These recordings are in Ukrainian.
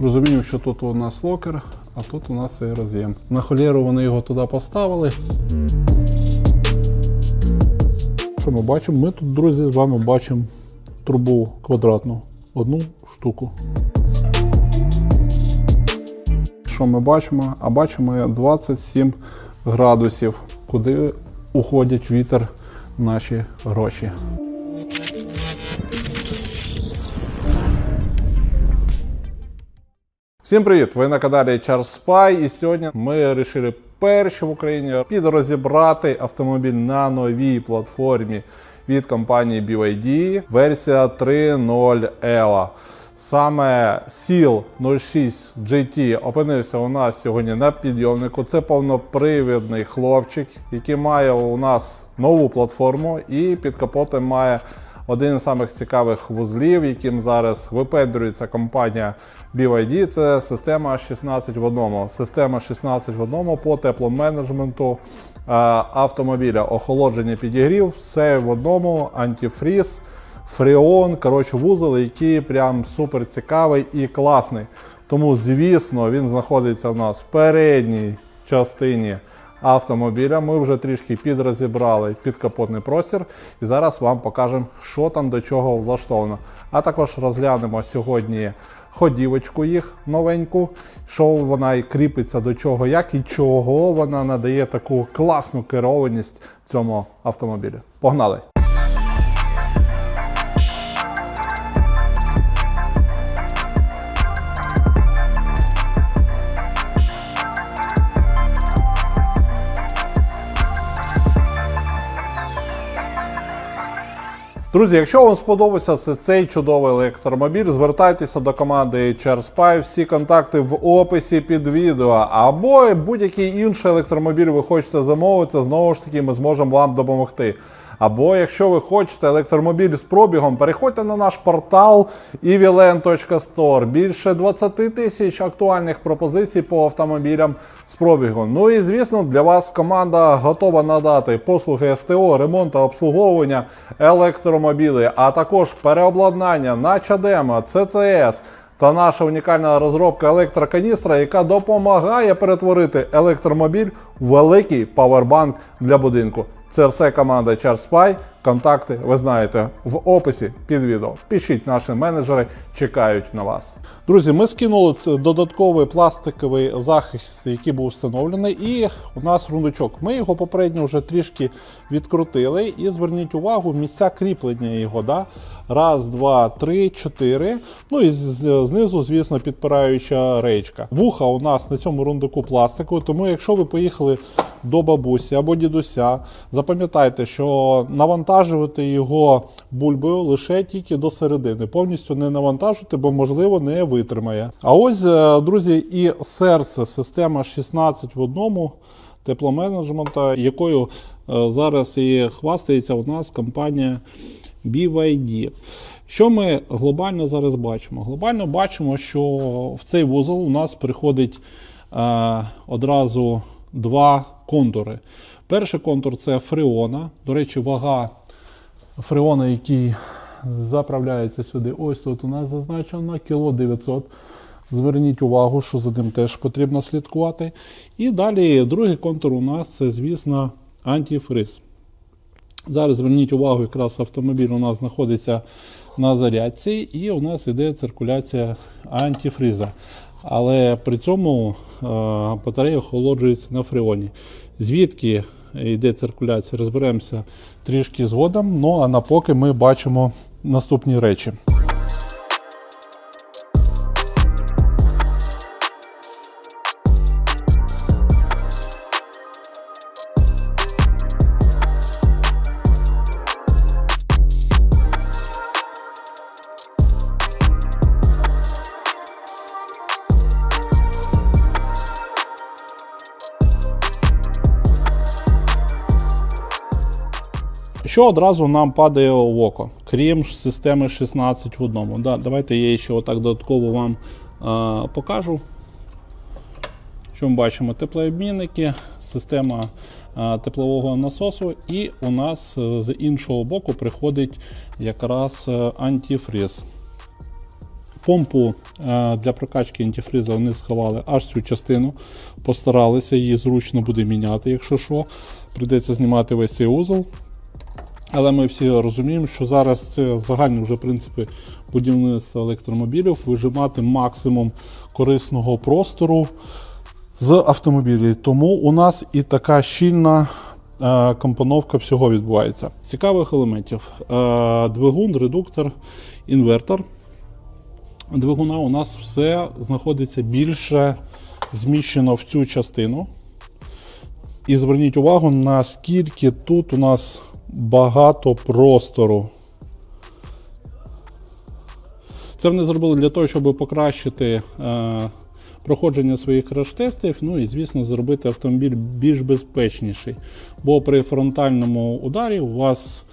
Розуміємо, що тут у нас локер, а тут у нас цей роз'єм. На холєру вони його туди поставили. Що ми бачимо? Ми тут, друзі, з вами бачимо трубу квадратну. Одну штуку. Що ми бачимо? А бачимо 27 градусів, куди уходять вітер наші гроші. Всім привіт! Ви на каналі Charles Spy і сьогодні ми вирішили перші в Україні підрозібрати автомобіль на новій платформі від компанії BYD версія 3.0 ELA. Саме SEAL 06 GT опинився у нас сьогодні на підйомнику. Це повнопривідний хлопчик, який має у нас нову платформу і під капотом має один з самих цікавих вузлів, яким зараз випендрюється компанія BYD, це система 16 в одному. Система 16 в одному по тепломенеджменту е, автомобіля. Охолодження підігрів, все в одному, антифріз, фреон, коротше, вузол, який прям супер цікавий і класний. Тому, звісно, він знаходиться в нас в передній частині автомобіля. Ми вже трішки підрозібрали підкапотний простір і зараз вам покажемо, що там до чого влаштовано. А також розглянемо сьогодні ходівочку їх новеньку, що вона і кріпиться до чого, як і чого вона надає таку класну керованість цьому автомобілю. Погнали! Друзі, якщо вам сподобався це- цей чудовий електромобіль, звертайтеся до команди HRSPY, всі контакти в описі під відео. Або будь-який інший електромобіль ви хочете замовити, знову ж таки, ми зможемо вам допомогти. Або якщо ви хочете електромобіль з пробігом, переходьте на наш портал evilen.store. Більше 20 тисяч актуальних пропозицій по автомобілям з пробігом. Ну і звісно, для вас команда готова надати послуги СТО, ремонт та обслуговування електромобілів, а також переобладнання на чадема, ЦЦС. Та наша унікальна розробка електроканістра, яка допомагає перетворити електромобіль в великий павербанк для будинку. Це все команда ChargeSpy. Контакти ви знаєте в описі під відео. Пишіть наші менеджери, чекають на вас. Друзі, ми скинули додатковий пластиковий захист, який був встановлений, і у нас рундучок. Ми його попередньо вже трішки відкрутили. І зверніть увагу, місця кріплення його. Да? Раз, два, три, чотири. Ну і знизу, звісно, підпираюча рейчка. Вуха у нас на цьому рундуку пластику, тому якщо ви поїхали до бабусі або дідуся, запам'ятайте, що навантажувати його бульбою лише тільки до середини. Повністю не навантажувати, бо можливо не витримає. А ось, е, друзі, і серце система 16 в одному тепломенеджмента, якою е, зараз і хвастається у нас компанія BYD. Що ми глобально зараз бачимо? Глобально бачимо, що в цей вузол у нас приходить е, одразу два контури. Перший контур це фреона. До речі, вага фреона, який заправляється сюди, ось тут у нас зазначено кіло 900. Зверніть увагу, що за ним теж потрібно слідкувати. І далі другий контур у нас це, звісно, антифриз. Зараз зверніть увагу, якраз автомобіль у нас знаходиться на зарядці, і у нас йде циркуляція антифриза. Але при цьому е, батарея охолоджується на фреоні. Звідки йде циркуляція, розберемося трішки згодом. Ну а на поки ми бачимо наступні речі. Що одразу нам падає в око, крім системи 16 в одному. Да, давайте я ще отак додатково вам е, покажу. Що ми бачимо? Теплообмінники, система е, теплового насосу, і у нас е, з іншого боку приходить якраз е, антифриз. помпу е, для прокачки антифриза вони сховали аж цю частину, постаралися, її зручно буде міняти, якщо що. Прийдеться знімати весь цей узол. Але ми всі розуміємо, що зараз це загальні вже принципи будівництва електромобілів вижимати максимум корисного простору з автомобілів. Тому у нас і така щільна е, компоновка всього відбувається. Цікавих елементів: е, двигун, редуктор, інвертор. Двигуна у нас все знаходиться більше зміщено в цю частину. І зверніть увагу, наскільки тут у нас багато простору. Це вони зробили для того, щоб покращити е, проходження своїх краш-тестів, ну і, звісно, зробити автомобіль більш безпечніший. Бо при фронтальному ударі у вас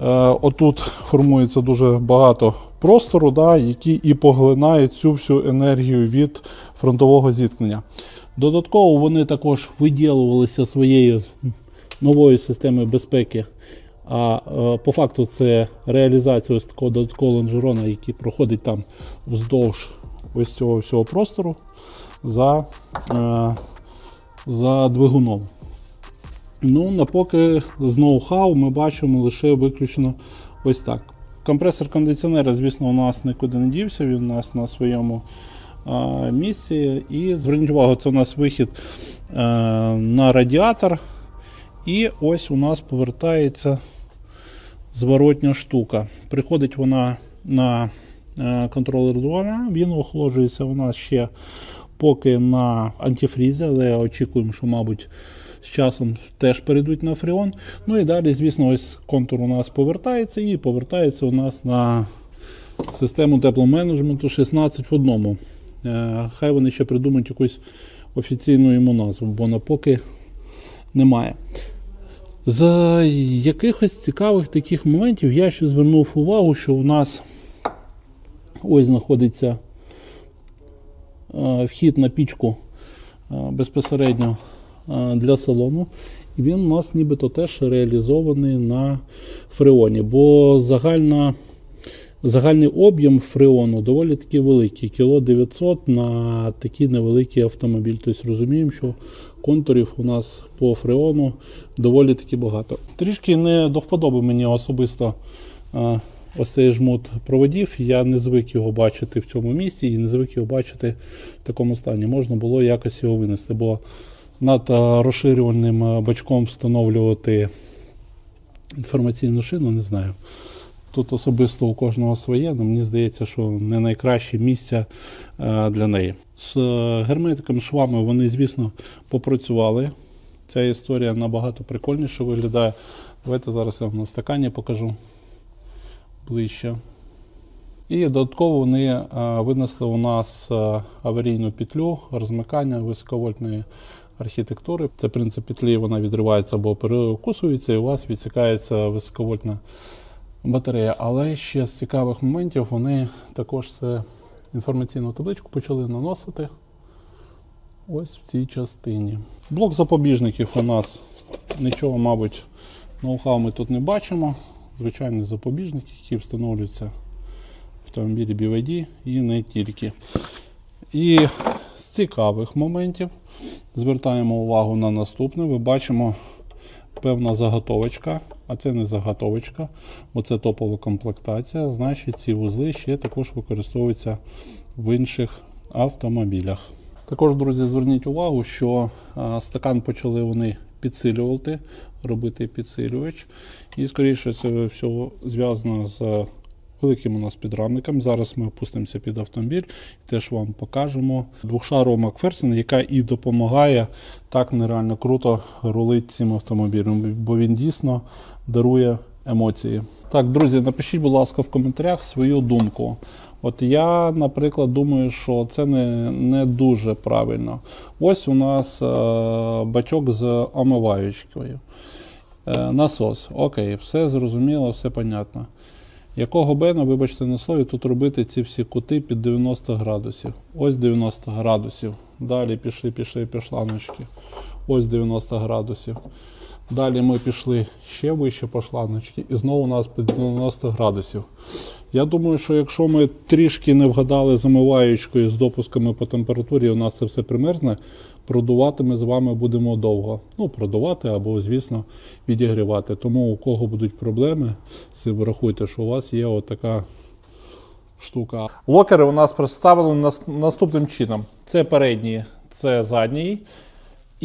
е, отут формується дуже багато простору, да, який і поглинає цю всю енергію від фронтового зіткнення. Додатково вони також виділувалися своєю новою системою безпеки. А е, по факту це реалізація ось такого додаткового лонжерона, який проходить там вздовж ось цього всього простору за, е, за двигуном. Ну, напоки з ноу-хау ми бачимо лише виключно ось так. Компресор кондиціонера, звісно, у нас нікуди не дівся, він у нас на своєму а, місці. І зверніть увагу, це у нас вихід е, на радіатор. І ось у нас повертається зворотня штука. Приходить вона на е, контролер двора, він охолоджується у нас ще поки на антифрізі, але очікуємо, що, мабуть, з часом теж перейдуть на фреон. Ну і далі, звісно, ось контур у нас повертається і повертається у нас на систему тепломенеджменту 16 в одному. Е, Хай вони ще придумають якусь офіційну йому назву, бо на поки немає. З якихось цікавих таких моментів я ще звернув увагу, що у нас ось знаходиться е, вхід на пічку е, безпосередньо е, для салону. І він у нас нібито теж реалізований на фреоні, бо загальна, загальний об'єм фреону доволі таки великий. Кіло 900 на такий невеликий автомобіль. Тобто розуміємо, що контурів у нас по фреону доволі таки багато. Трішки не до вподоби мені особисто е, ось цей жмут проводів. Я не звик його бачити в цьому місці і не звик його бачити в такому стані. Можна було якось його винести, бо над е, розширювальним бачком встановлювати інформаційну шину, не знаю. Тут особисто у кожного своє, але мені здається, що не найкраще місце е, для неї. З е, герметиками, швами вони, звісно, попрацювали. Ця історія набагато прикольніше виглядає. Давайте зараз я вам на стакані покажу ближче. І додатково вони е, винесли у нас аварійну петлю розмикання високовольтної архітектури. Це принцип петлі, вона відривається або перекусується, і у вас відсікається високовольтна батарея. Але ще з цікавих моментів вони також це інформаційну табличку почали наносити ось в цій частині. Блок запобіжників у нас нічого, мабуть, ноу-хау ми тут не бачимо. Звичайний запобіжник, який встановлюється в автомобілі BYD і не тільки. І з цікавих моментів звертаємо увагу на наступне. Ви бачимо певна заготовочка, а це не заготовочка, бо це топова комплектація. Значить, ці вузли ще також використовуються в інших автомобілях. Також, друзі, зверніть увагу, що стакан почали вони підсилювати, робити підсилювач. І, скоріше це всього зв'язано з великим у нас підрамником. Зараз ми опустимося під автомобіль і теж вам покажемо двохшарову Макферсон, яка і допомагає так нереально круто рулити цим автомобілем, бо він дійсно дарує емоції. Так, друзі, напишіть, будь ласка, в коментарях свою думку. От я, наприклад, думаю, що це не, не дуже правильно. Ось у нас е, бачок з омиваючкою. Е, насос. Окей, все зрозуміло, все понятно. Якого бена, вибачте на слові, тут робити ці всі кути під 90 градусів. Ось 90 градусів. Далі пішли, пішли пішланочки. Ось 90 градусів. Далі ми пішли ще вище по шланочки, і знову у нас під 90 градусів. Я думаю, що якщо ми трішки не вгадали замиваючкою з допусками по температурі, у нас це все примерзне, продувати ми з вами будемо довго. Ну, продувати або, звісно, відігрівати. Тому у кого будуть проблеми, врахуйте, що у вас є отака штука. Локери у нас представлені наступним чином: це передній, це задній.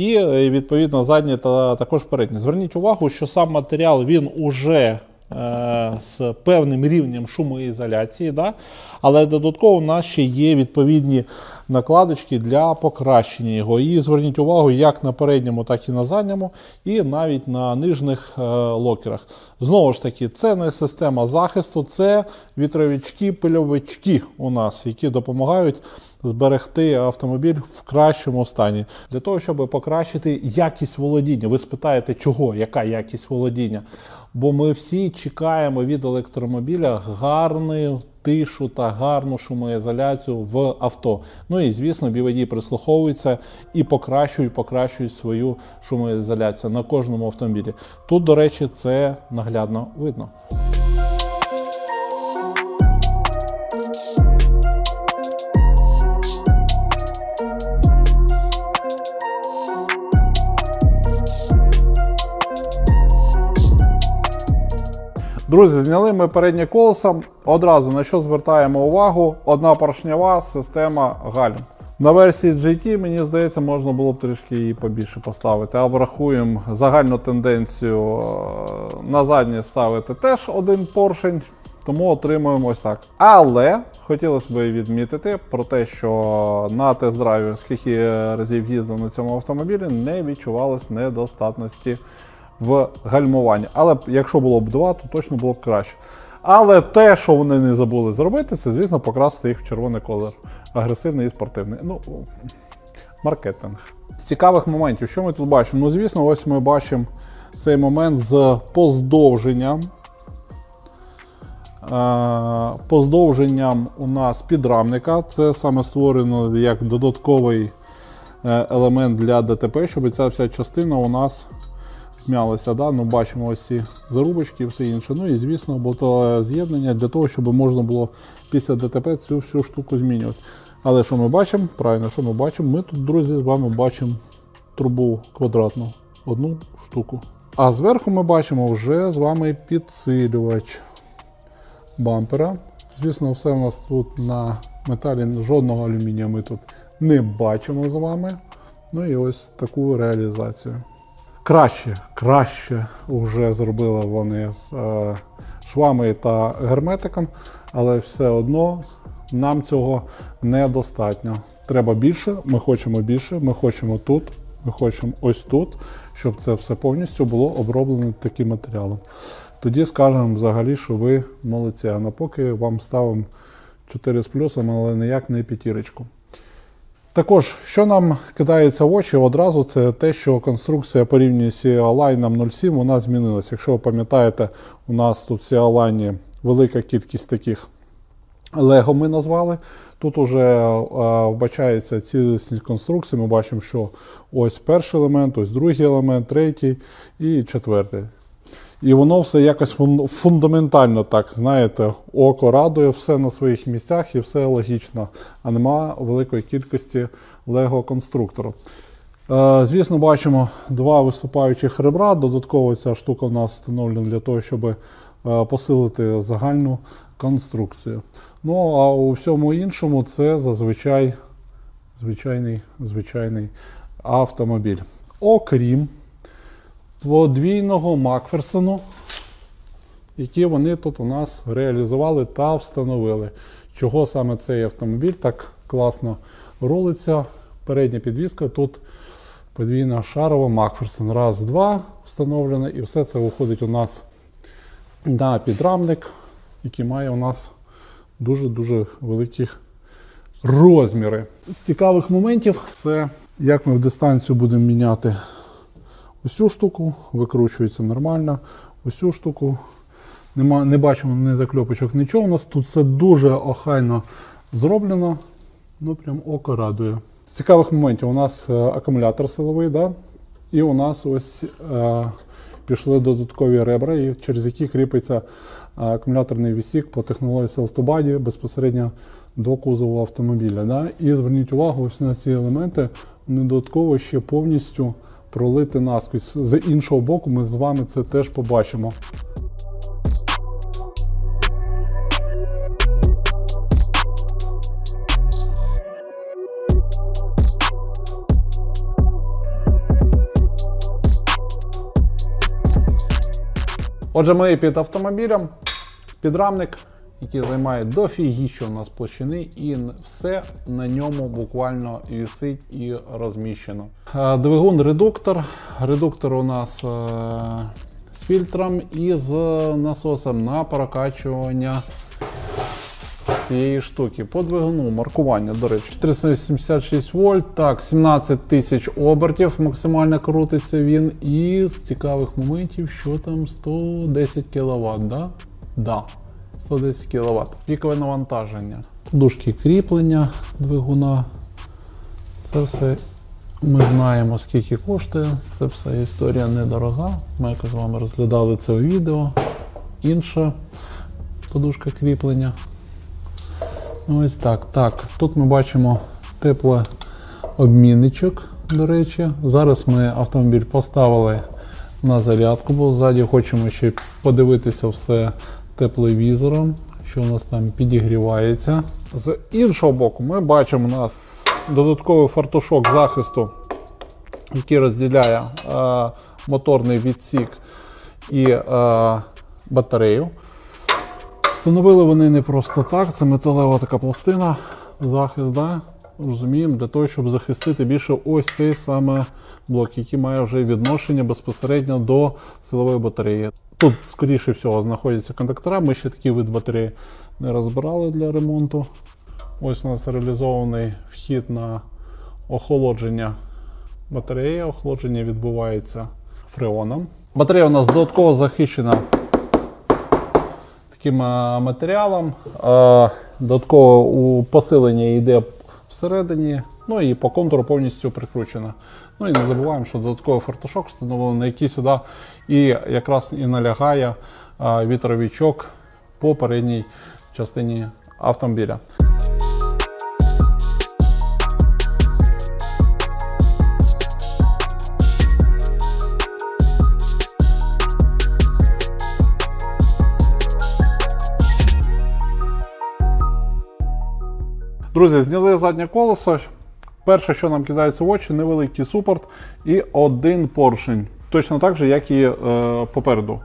І е, відповідно задні та також переднє. Зверніть увагу, що сам матеріал він уже е, з певним рівнем шумоізоляції, да? але додатково у нас ще є відповідні накладочки для покращення його. І зверніть увагу, як на передньому, так і на задньому, і навіть на нижніх е, локерах. Знову ж таки, це не система захисту, це вітровички, пильовички у нас, які допомагають зберегти автомобіль в кращому стані. Для того, щоб покращити якість володіння. Ви спитаєте, чого, яка якість володіння? Бо ми всі чекаємо від електромобіля гарну тишу та гарну шумоізоляцію в авто. Ну і звісно, BYD прислуховуються і покращують, покращують свою шумоізоляцію на кожному автомобілі. Тут, до речі, це наглядно видно. Друзі, зняли ми переднє колесо. Одразу на що звертаємо увагу? Одна поршнева система гальм. На версії GT, мені здається, можна було б трішки її побільше поставити. А врахуємо загальну тенденцію е, на заднє ставити теж один поршень, тому отримуємо ось так. Але хотілося б відмітити про те, що на тест-драйві, скільки разів їздив на цьому автомобілі, не відчувалось недостатності в гальмуванні. Але якщо було б два, то точно було б краще. Але те, що вони не забули зробити, це, звісно, покрасити їх в червоний колір. Агресивний і спортивний. Ну, маркетинг. З цікавих моментів, що ми тут бачимо? Ну, звісно, ось ми бачимо цей момент з поздовженням. Е, Поздовженням у нас підрамника. Це саме створено як додатковий е, елемент для ДТП, щоб ця вся частина у нас змялися. Да? Ну, бачимо ось ці зарубочки і все інше. Ну і звісно, було з'єднання для того, щоб можна було після ДТП цю всю штуку змінювати. Але що ми бачимо? Правильно, що ми бачимо? Ми тут, друзі, з вами бачимо трубу квадратну, одну штуку. А зверху ми бачимо вже з вами підсилювач бампера. Звісно, все у нас тут на металі жодного алюмінія ми тут не бачимо з вами. Ну і ось таку реалізацію. Краще, краще вже зробили вони з е, швами та герметиком, але все одно нам цього недостатньо. Треба більше, ми хочемо більше, ми хочемо тут, ми хочемо ось тут, щоб це все повністю було оброблено таким матеріалом. Тоді скажемо взагалі, що ви молодці, а на поки вам ставимо 4 з плюсом, але ніяк не п'ятірочку. Також, що нам кидається в очі одразу, це те, що конструкція порівняно з Line 07 вона змінилася. Якщо ви пам'ятаєте, у нас тут в Line велика кількість таких Лего ми назвали. Тут вже вбачається цілісність конструкції. Ми бачимо, що ось перший елемент, ось другий елемент, третій і четвертий. І воно все якось фундаментально так, знаєте, око радує, все на своїх місцях і все логічно, а нема великої кількості лего конструктору. Е, Звісно, бачимо два виступаючих ребра. Додатково ця штука у нас встановлена для того, щоб е, посилити загальну конструкцію. Ну а у всьому іншому це зазвичай звичайний, звичайний автомобіль. Окрім подвійного Макферсону, які вони тут у нас реалізували та встановили. Чого саме цей автомобіль так класно рулиться. Передня підвізка тут подвійна шарова Макферсон. Раз, два встановлено, і все це виходить у нас на підрамник, який має у нас дуже-дуже великі розміри. З цікавих моментів це як ми в дистанцію будемо міняти Ось цю штуку викручується нормально. Ось цю штуку нема, не бачимо ні закльопочок, нічого. У нас тут все дуже охайно зроблено. Ну, прям око радує. З цікавих моментів у нас е, акумулятор силовий, да? і у нас ось е, пішли додаткові ребра, через які кріпиться е, акумуляторний відсік по технології Селфтобаді безпосередньо до кузову автомобіля. Да? І зверніть увагу ось на ці елементи, вони додатково ще повністю пролити наскрізь. З іншого боку, ми з вами це теж побачимо. Отже, ми під автомобілем, підрамник, який займає дофігіщо у нас площини, і все на ньому буквально вісить і розміщено. Е, Двигун редуктор. Редуктор у нас е, з фільтром і з насосом на прокачування цієї штуки. По двигуну маркування, до речі, 486 вольт, так, 17 тисяч обертів максимально крутиться він. І з цікавих моментів, що там 110 кВт, да? Да. 110 кВт. Пікове навантаження. Подушки кріплення двигуна. Це все ми знаємо, скільки коштує. Це все історія недорога. Ми якось з вами розглядали це у відео. Інша подушка кріплення. Ну, Ось так. Так, тут ми бачимо теплообмінничок, до речі. Зараз ми автомобіль поставили на зарядку, бо ззаді хочемо ще подивитися все тепловізором, що у нас там підігрівається. З іншого боку, ми бачимо у нас додатковий фартушок захисту, який розділяє е, моторний відсік і е, батарею. Встановили вони не просто так, це металева така пластина, захист, да? розуміємо, для того, щоб захистити більше ось цей саме блок, який має вже відношення безпосередньо до силової батареї. Тут, скоріше всього, знаходяться контактора. Ми ще такий вид батареї не розбирали для ремонту. Ось у нас реалізований вхід на охолодження батареї. Охолодження відбувається фреоном. Батарея у нас додатково захищена таким е, матеріалом. Е, Додатково у посилення йде всередині, ну і по контуру повністю прикручено. Ну і не забуваємо, що додатковий фартушок встановлений, який сюди і якраз і налягає вітровичок по передній частині автомобіля. Друзі, зняли заднє колесо. Перше, що нам кидається в очі, невеликий супорт і один поршень. Точно так же, як і е, попереду.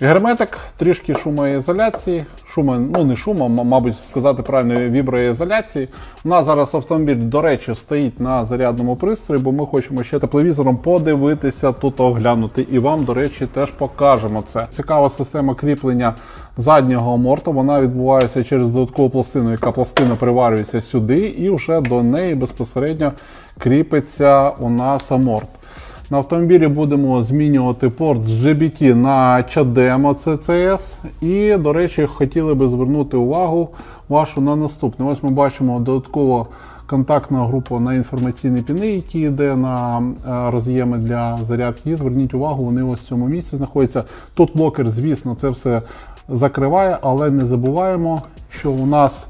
Герметик, трішки шумоізоляції, шума, ну не шума, мабуть, сказати правильно, віброізоляції. У нас зараз автомобіль, до речі, стоїть на зарядному пристрої, бо ми хочемо ще тепловізором подивитися, тут оглянути. І вам, до речі, теж покажемо це. Цікава система кріплення заднього морту. Вона відбувається через додаткову пластину, яка пластина приварюється сюди, і вже до неї безпосередньо кріпиться у нас аморт. На автомобілі будемо змінювати порт з GBT на CHAdeMO CCS. І, до речі, хотіли би звернути увагу вашу на наступне. Ось ми бачимо додатково контактна група на інформаційні піни, які йде на е, роз'єми для зарядки. І зверніть увагу, вони ось в цьому місці знаходяться. Тут блокер, звісно, це все закриває, але не забуваємо, що у нас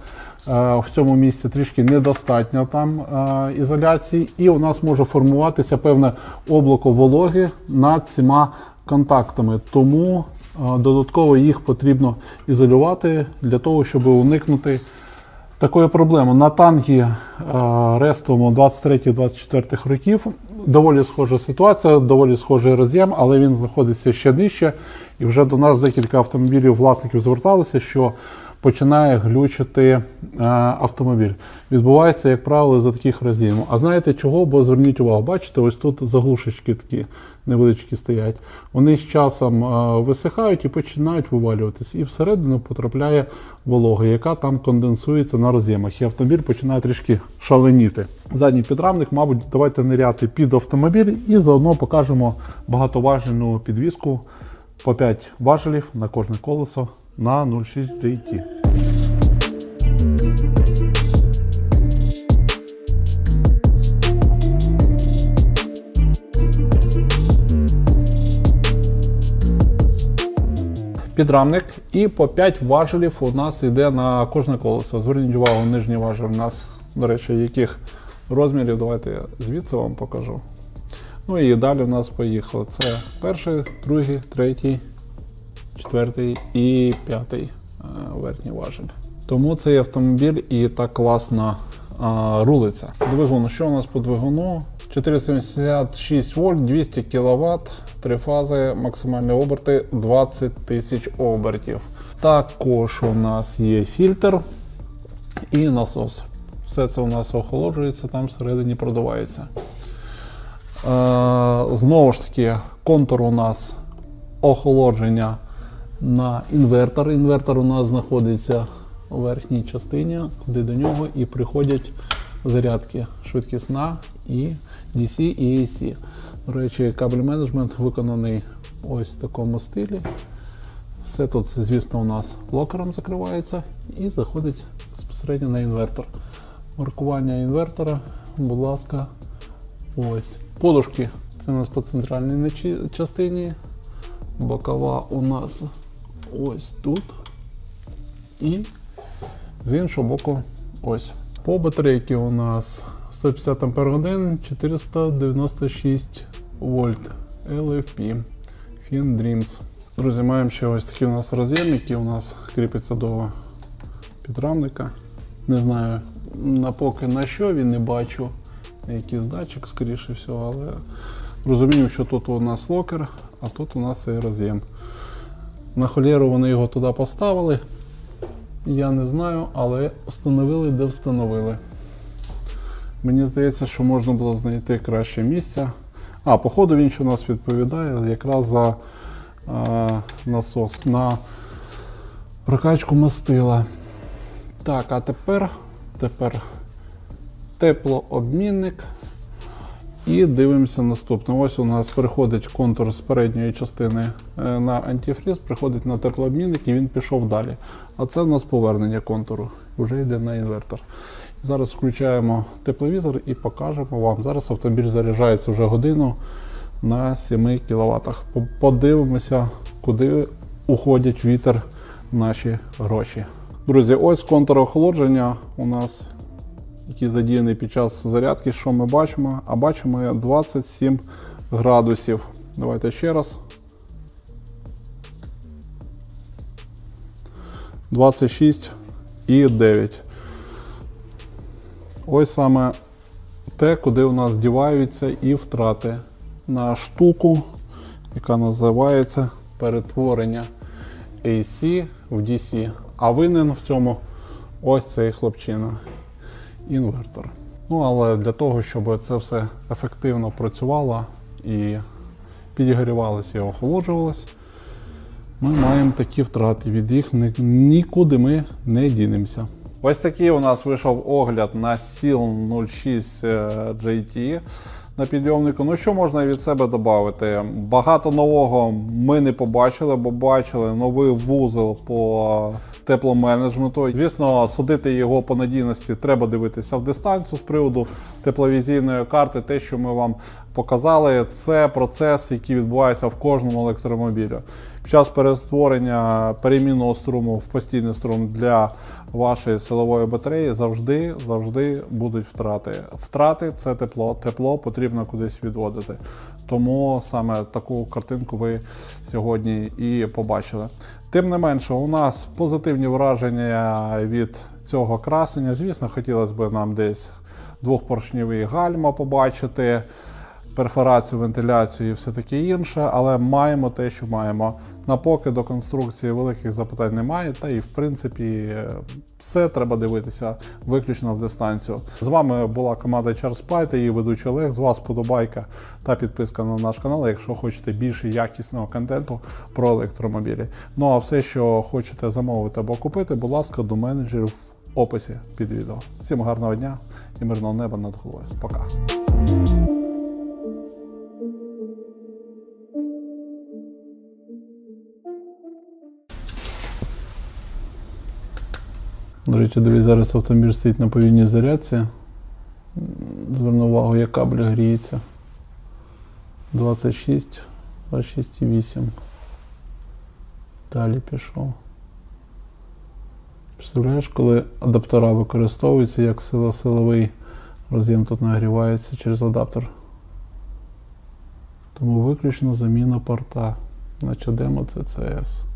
в цьому місці трішки недостатньо там е, ізоляції, і у нас може формуватися певне облако вологи над цими контактами. Тому е, додатково їх потрібно ізолювати для того, щоб уникнути такої проблеми. На тангі е, рестовому 23-24 років доволі схожа ситуація, доволі схожий роз'єм, але він знаходиться ще нижче. І вже до нас декілька автомобілів власників зверталися, що починає глючити е, автомобіль. Відбувається, як правило, за таких роз'ємів. А знаєте чого? Бо зверніть увагу, бачите, ось тут заглушечки такі невеличкі стоять. Вони з часом е, висихають і починають вивалюватися. І всередину потрапляє волога, яка там конденсується на роз'ємах. І автомобіль починає трішки шаленіти. Задній підрамник, мабуть, давайте ниряти під автомобіль і заодно покажемо багатоважельну підвіску по 5 важелів на кожне колесо на 0,6 GT. підрамник, і по 5 важелів у нас йде на кожне колесо. Зверніть увагу, нижній важель у нас, до речі, яких розмірів. Давайте я звідси вам покажу. Ну і далі у нас поїхало. Це перший, другий, третій, четвертий і п'ятий е, верхній важель. Тому цей автомобіль і так класно а, рулиться. Двигун, що у нас по двигуну? 476 вольт, 200 кВт, три фази, максимальні оберти 20 тисяч обертів. Також у нас є фільтр і насос. Все це у нас охолоджується, там всередині продувається. Е, знову ж таки, контур у нас охолодження на інвертор. Інвертор у нас знаходиться у верхній частині, куди до нього і приходять зарядки швидкісна і DC і AC. До речі, кабель менеджмент виконаний ось в такому стилі. Все тут, звісно, у нас локером закривається і заходить безпосередньо на інвертор. Маркування інвертора, будь ласка, ось. Подушки це у нас по центральній частині. Бокова у нас ось тут. І з іншого боку, ось. По батарейки у нас 150 Ах, 496 вольт LFP FinDreams. Друзі, маємо ще ось такі у нас роз'єм, який у нас кріпиться до підрамника. Не знаю на поки на що він не бачу. Якийсь датчик, скоріше всього, але розумію, що тут у нас локер, а тут у нас цей роз'єм. На холєру вони його туди поставили. Я не знаю, але встановили, де встановили. Мені здається, що можна було знайти краще місце. А, походу він ще у нас відповідає якраз за а, насос на прокачку мастила. Так, а тепер, тепер теплообмінник. І дивимося наступне. Ось у нас приходить контур з передньої частини е, на антифріз, приходить на теплообмінник і він пішов далі. А це у нас повернення контуру, вже йде на інвертор. Зараз включаємо тепловізор і покажемо вам. Зараз автомобіль заряджається вже годину на 7 кВт. Подивимося, куди уходять вітер наші гроші. Друзі, ось контур охолодження у нас який задіяний під час зарядки, що ми бачимо? А бачимо 27 градусів. Давайте ще раз. 26 і 9. Ось саме те, куди у нас діваються і втрати на штуку, яка називається перетворення AC в DC. А винен в цьому ось цей хлопчина інвертор. Ну, але для того, щоб це все ефективно працювало і підігрівалося і охолоджувалось, ми маємо такі втрати. Від їх нікуди ми не дінемося. Ось такий у нас вийшов огляд на SIL 06 е, JT на підйомнику. Ну що можна від себе додати? Багато нового ми не побачили, бо бачили новий вузол по тепломенеджменту. Звісно, судити його по надійності треба дивитися в дистанцію з приводу тепловізійної карти. Те, що ми вам показали, це процес, який відбувається в кожному електромобілі. Під час перестворення перемінного струму в постійний струм для вашої силової батареї завжди завжди будуть втрати. Втрати це тепло. Тепло потрібно кудись відводити. Тому саме таку картинку ви сьогодні і побачили. Тим не менше, у нас позитивні враження від цього красення. Звісно, хотілося б нам десь двохпоршневий гальма побачити перфорацію, вентиляцію і все таке інше, але маємо те, що маємо. На поки до конструкції великих запитань немає, та і в принципі все треба дивитися виключно в дистанцію. З вами була команда CharSpy та її ведучий Олег. З вас подобайка та підписка на наш канал, якщо хочете більше якісного контенту про електромобілі. Ну а все, що хочете замовити або купити, будь ласка, до менеджерів в описі під відео. Всім гарного дня і мирного неба над головою. Пока. До речі, дивись, зараз автомобіль стоїть на повільній зарядці. Зверну увагу, як кабель гріється. 26, 26,8. Далі пішов. Представляєш, коли адаптера використовуються як сила силовий роз'єм тут нагрівається через адаптер. Тому виключно заміна порта. Наче демо CCS.